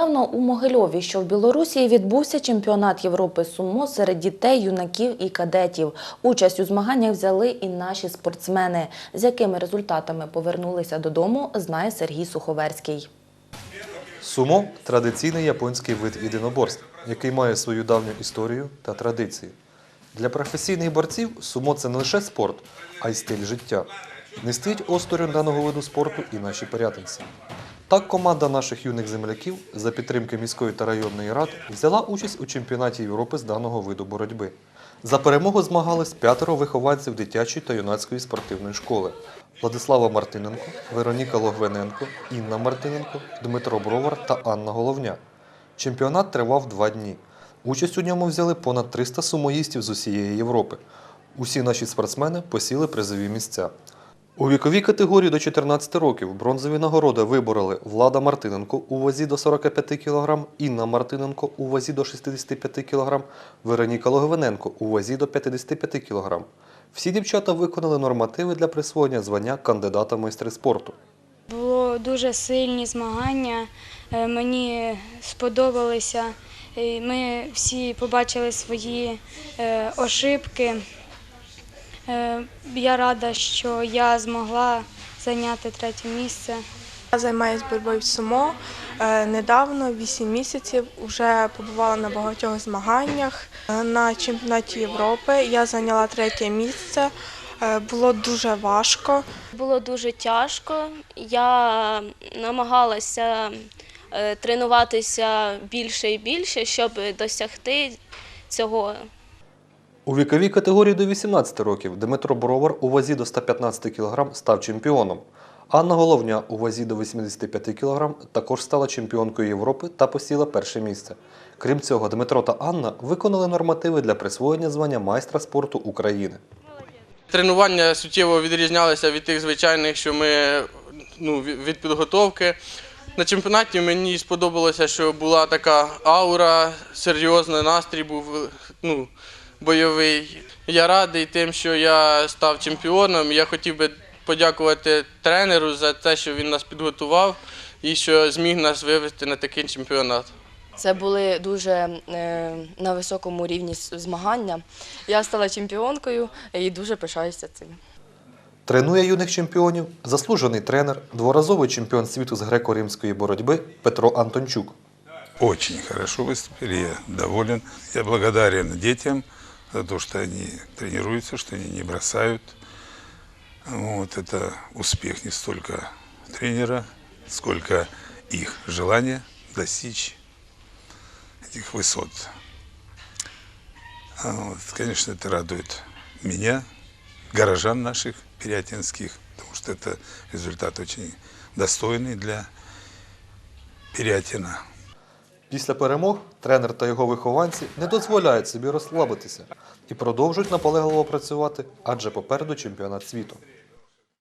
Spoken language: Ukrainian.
Давно у Могильові, що в Білорусі, відбувся чемпіонат Європи сумо серед дітей, юнаків і кадетів. Участь у змаганнях взяли і наші спортсмени. З якими результатами повернулися додому, знає Сергій Суховерський. Сумо традиційний японський вид єдиноборств, який має свою давню історію та традиції. Для професійних борців сумо це не лише спорт, а й стиль життя. Не стоїть осторонь даного виду спорту і наші порятинці. Так, команда наших юних земляків за підтримки міської та районної рад взяла участь у чемпіонаті Європи з даного виду боротьби. За перемогу змагались п'ятеро вихованців дитячої та юнацької спортивної школи: Владислава Мартиненко, Вероніка Логвиненко, Інна Мартиненко, Дмитро Бровар та Анна Головня. Чемпіонат тривав два дні. Участь у ньому взяли понад 300 сумоїстів з усієї Європи. Усі наші спортсмени посіли призові місця. У віковій категорії до 14 років бронзові нагороди вибороли Влада Мартиненко у вазі до 45 кг, Інна Мартиненко у вазі до 65 кг, Вероніка Логвиненко у вазі до 55 кг. Всі дівчата виконали нормативи для присвоєння звання кандидата майстри спорту. Було дуже сильні змагання. е, Мені сподобалися. Ми всі побачили свої е, ошибки. Е, Я рада, що я змогла зайняти третє місце. Я займаюся боротьбою в сумо. Е, Недавно, 8 місяців, вже побувала на багатьох змаганнях. Е, На чемпіонаті Європи я зайняла третє місце. Було дуже важко. Було дуже тяжко. Я намагалася тренуватися більше і більше, щоб досягти цього. У віковій категорії до 18 років Дмитро Бровар у вазі до 115 кг став чемпіоном. Анна Головня у вазі до 85 кг також стала чемпіонкою Європи та посіла перше місце. Крім цього, Дмитро та Анна виконали нормативи для присвоєння звання майстра спорту України. Тренування суттєво відрізнялися від тих звичайних, що ми ну, від підготовки. На чемпіонаті мені сподобалося, що була така аура, серйозний настрій був ну, бойовий. Я радий тим, що я став чемпіоном. Я хотів би подякувати тренеру за те, що він нас підготував і що зміг нас вивести на такий чемпіонат. Це були дуже е, на високому рівні змагання. Я стала чемпіонкою і дуже пишаюся цим. Тренує юних чемпіонів заслужений тренер, дворазовий чемпіон світу з греко-римської боротьби Петро Антончук. Очень хорошо выступили, я доволен. Я благодарен детям за то, что они тренируются, что они не бросают. Вот это успех не столько тренера, сколько их желание достичь этих высот. А Вот, конечно, это радует меня, горожан наших переотинских, потому что это результат очень достойный для Переотина. Після перемог тренер та його вихованці не дозволяють собі розслабитися і продовжують наполегливо працювати, адже попереду чемпіонат світу.